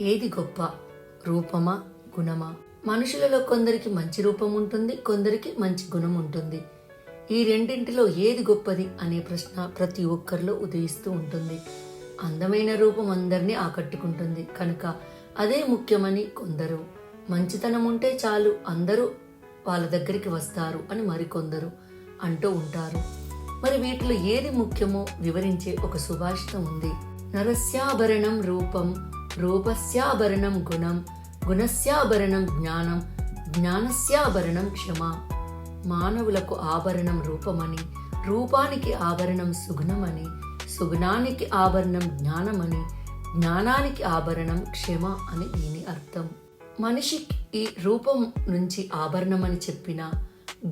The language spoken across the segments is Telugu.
ఏది గొప్ప? రూపమా? గుణమా? మనుషులలో కొందరికి మంచి రూపం ఉంటుంది కొందరికి మంచి గుణం ఉంటుంది. ఈ రెండింటిలో ఏది గొప్పది అనే ప్రశ్న ప్రతి ఒక్కరిలో ఉదయిస్తూ ఉంటుంది. అందమైన రూపం అందరినీ ఆకట్టుకుంటుంది. కనుక అదే ముఖ్యమని కొందరు. మంచితనం ఉంటే చాలు అందరూ వాళ్ళ దగ్గరికి వస్తారు అని మరికొందరు అంటూ ఉంటారు. మరి వీటిలో ఏది ముఖ్యమో వివరించే ఒక సుభాషితం ఉంది. నరస్యాభరణం రూపం రూపస్యాభరణం గుణం గుణస్యాభరణం జ్ఞానం జ్ఞానస్యాభరణం క్షమ. మానవులకు ఆభరణం రూపమని రూపానికి ఆభరణం సుగుణమని సుగుణానికి ఆభరణం జ్ఞానమని జ్ఞానానికి ఆభరణం క్షమ అని దీని అర్థం. మనిషికి ఈ రూపం నుంచి ఆభరణమని చెప్పిన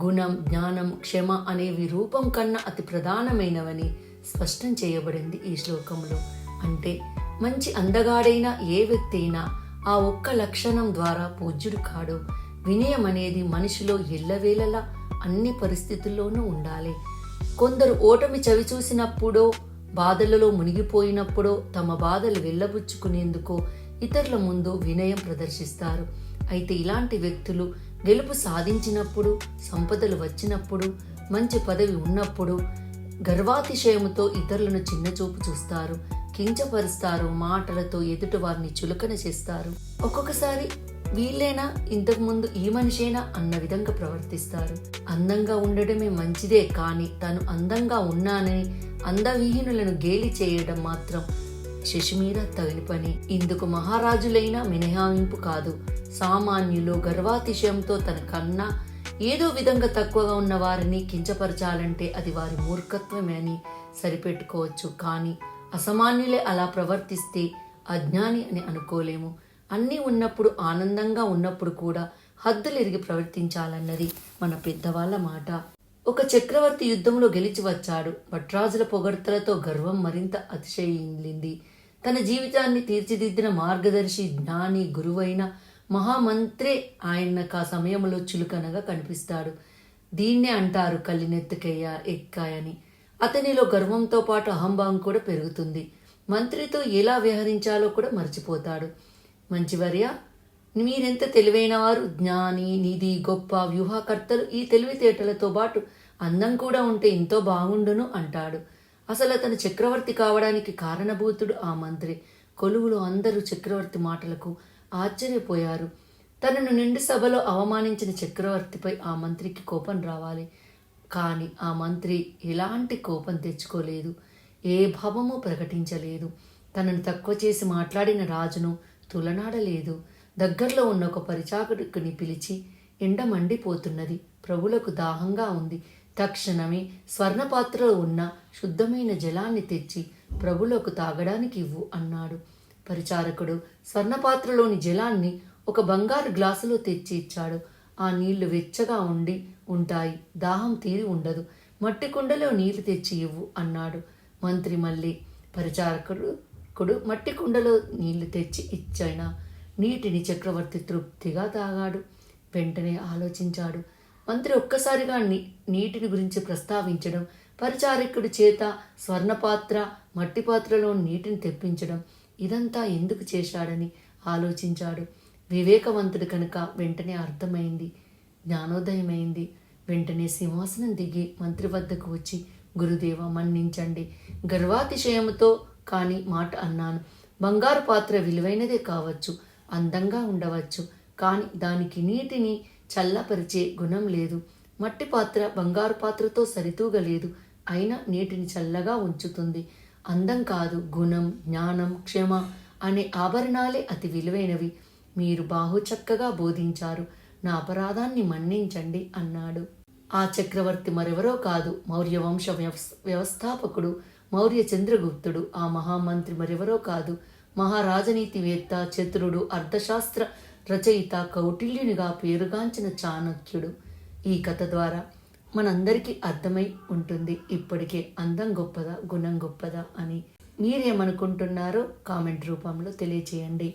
గుణం జ్ఞానం క్షమ అనేవి రూపం కన్నా అతి ప్రధానమైనవని స్పష్టం చేయబడింది ఈ శ్లోకంలో. అంటే మంచి అందగాడైన ఏ వ్యక్తి అయినా ఆ ఒక్క లక్షణం ద్వారా పూజ్యుడు కాడు. వినయం అనేది మనిషిలో ఎల్లవేళలా అన్ని పరిస్థితుల్లోనూ ఉండాలి. కొందరు ఓటమి చవి చూసినప్పుడో బాధలలో మునిగిపోయినప్పుడో తమ బాధలు వెళ్ళబుచ్చుకునేందుకు ఇతరుల ముందు వినయం ప్రదర్శిస్తారు. అయితే ఇలాంటి వ్యక్తులు గెలుపు సాధించినప్పుడు సంపదలు వచ్చినప్పుడు మంచి పదవి ఉన్నప్పుడు గర్వాతిశయముతో ఇతరులను చిన్నచూపు చూస్తారు. కించపరుస్తారు మాటలతో ఎదుటి వారిని చులకన చేస్తారు. ఒక్కొక్కసారి వీళ్ళేనా ఇంతకు ముందు ఈ మనిషేనా అన్న విధంగా ప్రవర్తిస్తారు. అందంగా ఉండడమే మంచిదే కానీ తను అందంగా ఉన్నానని అందవిహీనులను గేలి చేయడం మాత్రం శశిమీర తగిన పని. ఇందుకు మహారాజులైన మినహాయింపు కాదు. సామాన్యులు గర్వాతిశయంతో తన కన్నా ఏదో విధంగా తక్కువగా ఉన్న వారిని కించపరచాలంటే అది వారి మూర్ఖత్వమే అని సరిపెట్టుకోవచ్చు. కానీ అసమాన్యులే అలా ప్రవర్తిస్తే అజ్ఞాని అని అనుకోలేము. అన్నీ ఉన్నప్పుడు ఆనందంగా ఉన్నప్పుడు కూడా హద్దులు ఎరిగి ప్రవర్తించాలన్నది మన పెద్దవాళ్ళ మాట. ఒక చక్రవర్తి యుద్ధంలో గెలిచి వచ్చాడు. భట్రాజుల పొగడ్తలతో గర్వం మరింత అతిశయింది తన జీవితాన్ని తీర్చిదిద్దిన మార్గదర్శి జ్ఞాని గురువైన మహామంత్రే ఆయనకు ఆ సమయంలో చులుకనగా కనిపిస్తాడు. దీన్నే అంటారు కళ్ళినెత్తుకయ్య ఎక్కాయని. అతనిలో గర్వంతో పాటు అహంభావం కూడా పెరుగుతుంది. మంత్రితో ఎలా వ్యవహరించాలో కూడా మర్చిపోతాడు. మంచివర్య మీరెంత తెలివైన వారు? జ్ఞాని నిధి గొప్ప వ్యూహకర్తలు ఈ తెలివితేటలతో పాటు అందం కూడా ఉంటే ఎంతో బాగుండును అంటాడు. అసలు అతను చక్రవర్తి కావడానికి కారణభూతుడు ఆ మంత్రి. కొలువులో అందరూ చక్రవర్తి మాటలకు ఆశ్చర్యపోయారు. తనను నిండు సభలో అవమానించిన చక్రవర్తిపై ఆ మంత్రికి కోపం రావాలి. కానీ ఆ మంత్రి ఎలాంటి కోపం తెచ్చుకోలేదు ఏ భావము ప్రకటించలేదు. తనను తక్కువ చేసి మాట్లాడిన రాజును తులనాడలేదు. దగ్గరలో ఉన్న ఒక పరిచాకుడిని పిలిచి ఎండ మండిపోతున్నది. ప్రభులకు దాహంగా ఉంది. తక్షణమే స్వర్ణపాత్రలో ఉన్న శుద్ధమైన జలాన్ని తెచ్చి ప్రభులకు తాగడానికి ఇవ్వు అన్నాడు. పరిచారకుడు స్వర్ణపాత్రలోని జలాన్ని ఒక బంగారు గ్లాసులో తెచ్చి ఇచ్చాడు. ఆ నీళ్ళు వెచ్చగా ఉండి ఉంటాయి. దాహం తీరి ఉండదు. మట్టి కుండలో నీళ్ళు తెచ్చి ఇవ్వు అన్నాడు. మంత్రి మళ్ళీ పరిచారకుడు కుడు మట్టి కుండలో నీళ్ళు తెచ్చి ఇచ్చైన నీటిని చక్రవర్తి తృప్తిగా తాగాడు. వెంటనే ఆలోచించాడు. మంత్రి ఒక్కసారిగా నీ నీటిని గురించి ప్రస్తావించడం పరిచారకుడి చేత స్వర్ణపాత్ర మట్టి పాత్రలో నీటిని తెప్పించడం ఇదంతా ఎందుకు చేశాడని ఆలోచించాడు. వివేకవంతుడు కనుక వెంటనే అర్థమైంది. జ్ఞానోదయమైంది. వెంటనే సింహాసనం దిగి మంత్రి వద్దకు వచ్చి గురుదేవ మన్నించండి. గర్వాతిశయముతో కానీ మాట అన్నాను. బంగారు పాత్ర విలువైనదే కావచ్చు అందంగా ఉండవచ్చు కానీ దానికి నీటిని చల్లపరిచే గుణం లేదు. మట్టి పాత్ర బంగారు పాత్రతో సరితూగలేదు. అయినా నీటిని చల్లగా ఉంచుతుంది. అందం కాదు గుణం జ్ఞానం క్షమ అనే ఆభరణాలే అతి విలువైనవి. మీరు బాహు చక్కగా బోధించారు. నా అపరాధాన్ని మన్నించండి అన్నాడు. ఆ చక్రవర్తి మరెవరో కాదు. మౌర్య వంశ వ్యవస్థాపకుడు మౌర్య చంద్రగుప్తుడు ఆ మహామంత్రి మరెవరో కాదు. మహారాజనీతివేత్త చతురుడు అర్థశాస్త్ర రచయిత కౌటిల్యునిగా పేరుగాంచిన చాణక్యుడు. ఈ కథ ద్వారా మనందరికీ అర్థమై ఉంటుంది. ఇప్పటికే అందం గొప్పదా గుణం గొప్పదా అని మీరేమనుకుంటున్నారో కామెంట్ రూపంలో తెలియచేయండి.